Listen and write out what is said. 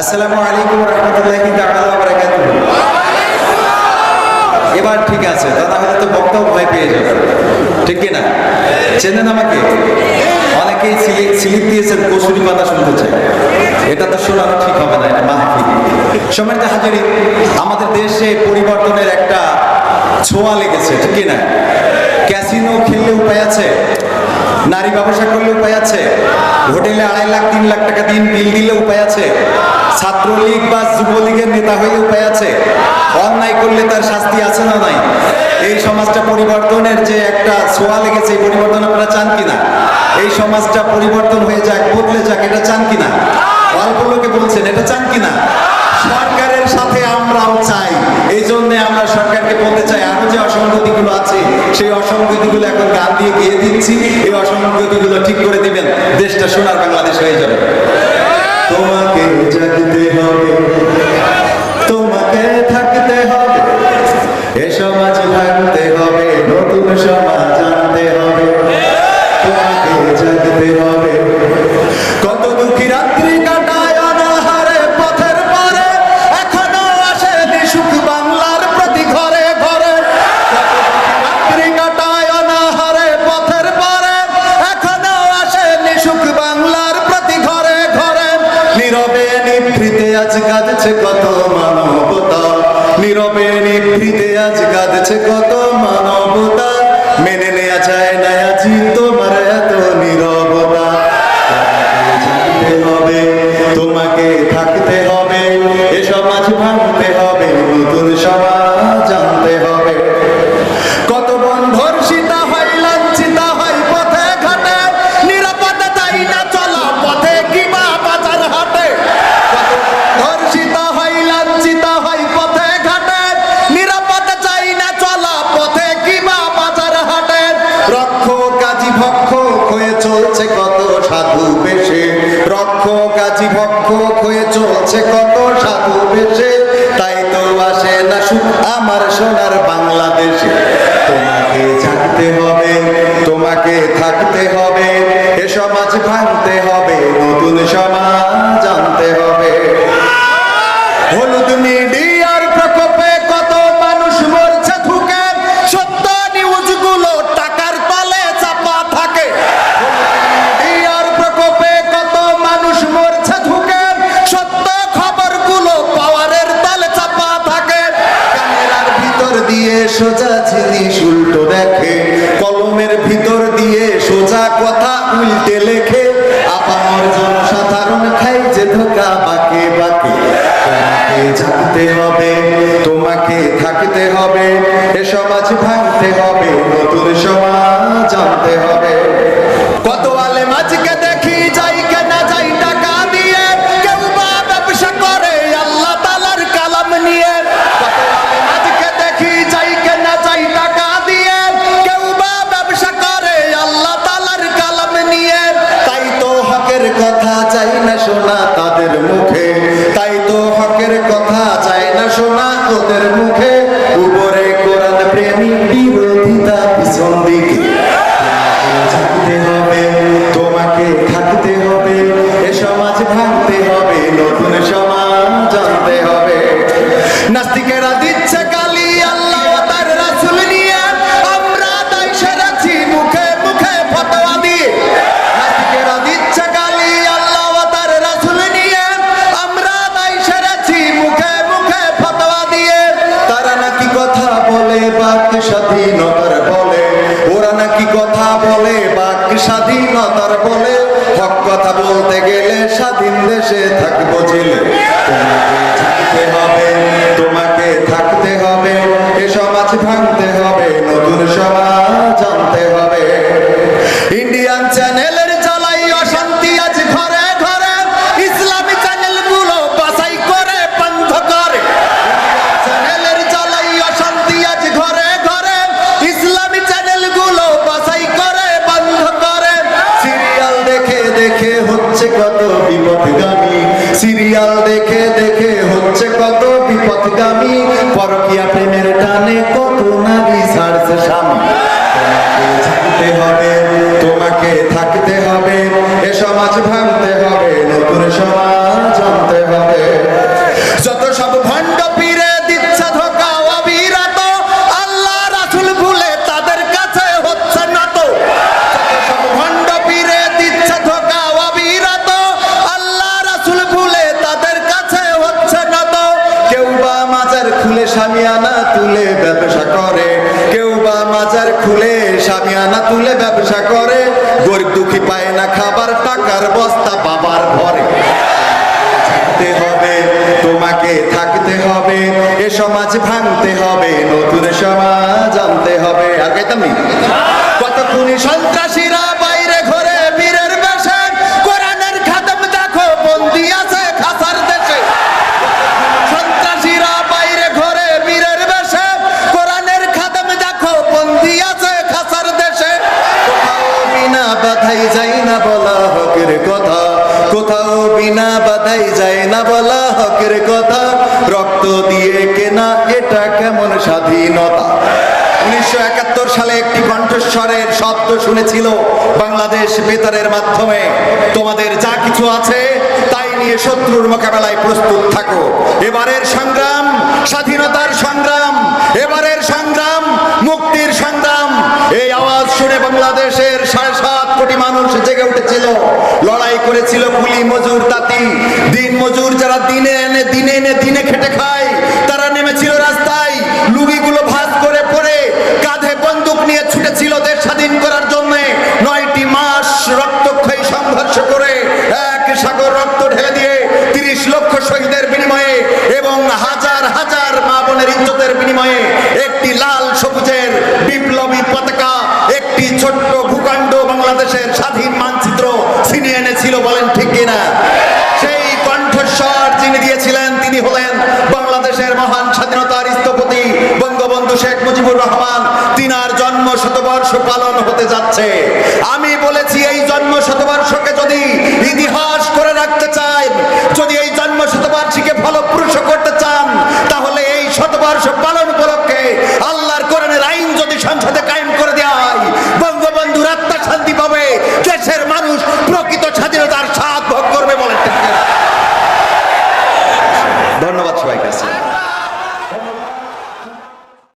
আসসালামু আলাইকুম রহমতুল্লাহি এবার ঠিক আছে দাদা তো বক্তাও ভয় পেয়ে যাবে। ঠিক কি না? চেনেন আমাকে? অনেকেই স্লিপ দিয়েছেন, কসুরি পাতা শুনতে চাই। এটা তো শোনানো ঠিক হবে না, এটা মাহফিল। সম্মানিত হাজারি, আমাদের দেশে পরিবর্তনের একটা ছোঁয়া লেগেছে, ঠিক কি না? ক্যাসিনো খেললে উপায় আছে? নারী ব্যবসা করলে উপায় আছে? হোটেলে আড়াই লাখ, তিন লাখ টাকা দিন, বিল দিলে উপায় আছে? ছাত্রলীগ বা যুবলীগের নেতা হইলে উপায় আছে? অন্যায় করলে তার শাস্তি আছে না নাই? এই সমাজটা পরিবর্তনের যে একটা ছোঁয়া লেগেছে, এই পরিবর্তন আপনারা চান কিনা? এই সমাজটা পরিবর্তন হয়ে যাক, বদলে যাক, এটা চান কিনা? অল্প লোকে বলছেন, এটা চান কিনা? সরকারের সাথে আমরাও চাই। এই জন্য আমরা সরকারকে বলতে চাই, আরও যে অসঙ্গতিগুলো আছে, সেই অসঙ্গতিগুলো এখন গান দিয়ে গিয়ে দিচ্ছি। এই অসঙ্গতিগুলো ঠিক করে দিবেন। দেশটা সোনার বাংলাদেশ হয়ে যাবে। তোমাকে জাগতে হবে। তোমাকে থাকতে হবে। এ সমাজ ভাঙতে হবে, নতুন সমাজ আনতে হবে। তোমাকে জাগতে হবে। আজ কাঁদছে কত মানবতা। নীরবে নিভৃতে আজ কাঁদছে কত মানবতা। মেনে নেয়া যায় না আজি রক্ষ কাজী ভক্ষ হয়ে চলছে কত সাধু বেশে। তাই তো আসে না সুখ আমার সোনার বাংলাদেশে। তোমাকে জানতে হবে, তোমাকে থাকতে হবে, এ সমাজ ভাঙতে হবে, নতুন সমাজ জিনিস উল্টো দেখে, কলমের ভিতর দিয়ে সোজা কথা উল্টে লেখে তোমাকে থাকতে হবে, এ সমাজ ভাঙতে হবে, নতুন সমাজ জানতে হবে। কত আলে মাঝকে mujer. বাক স্বাধীনতার বলে। ওরা নাকি কথা বলে, বাক স্বাধীনতার বলে। হক কথা বলতে গেলে স্বাধীন দেশে থাকব জেলে। তোমাকে থাকতে হবে থাকতে হবে। এ সমাজ ভাঙতে হবে, নতুন সমাজ সিরিয়াল দেখে দেখে হচ্ছে কত বিপদগামী পরকিয়া প্রেমের টানে কত নারী ছাড়ছে স্বামী। থাকতে হবে, তোমাকে থাকতে হবে, এ সমাজ ভাঙতে হবে, নতুন সমাজ সামিয়ানা তুলে ব্যবসা করে। কেউ বা মাজার খুলে সামিয়ানা তুলে ব্যবসা করে। গরিব দুঃখী পায় না খাবার, টাকার বস্তা বাবার ঘরে। থাকতে হবে, তোমাকে থাকতে হবে, এ সমাজ ভাঙতে হবে, নতুন সমাজ আনতে হবে। আর গাইতাম নি? কত খুনি সন্ত্রাসীরা হকের কথা। কোথাও বিনা বাধাই যায় না বলা হকের কথা। রক্ত দিয়ে কেনা, এটা কেমন স্বাধীনতা? উনিশশো একাত্তর সালে একটি কণ্ঠস্বরের শব্দ শুনেছিল বাংলাদেশ বেতারের মাধ্যমে। তোমাদের যা কিছু আছে, তাই নিয়ে শত্রুর মোকাবেলায় প্রস্তুত থাকো। এবারের সংগ্রাম, স্বাধীনতার সংগ্রাম, এবারের সংগ্রাম, মুক্তির সংগ্রাম। এই আওয়াজ শুনে বাংলাদেশের উঠেছিল লড়াই করেছিল কুলি মজুর তাঁতি। দিন মজুর যারা দিনে এনে দিনে এনে, দিনে খেটে খায়, তারা নেমেছিল রাস্তায়। লুগিগুলো ভাঁজ করে পড়ে, কাঁধে বন্দুক নিয়ে ছুটেছিল দেশ স্বাধীন করার জন্য। নয়টি মাস রক্তক্ষয়ী সংঘর্ষ করে এক সাগর রক্ত ঢেলে দিয়ে তিরিশ লক্ষ শহীদের বিনিময়ে এবং হাজার হাজার মা বোনের ইজ্জতের বিনিময়ে একটি লাল সবুজের বিপ্লবী পতাকা, একটি ছোট্ট শতবর্ষ পালন হতে যাচ্ছে। আমি বলেছি, এই জন্ম শতবর্ষকে যদি ইতিহাস করে রাখতে চান, যদি এই জন্ম শতবার্ষিকে ফলপ্রসূ করতে চান, তাহলে এই শতবর্ষ পালন উপলক্ষে আল্লাহর করেন আইন যদি সংসদে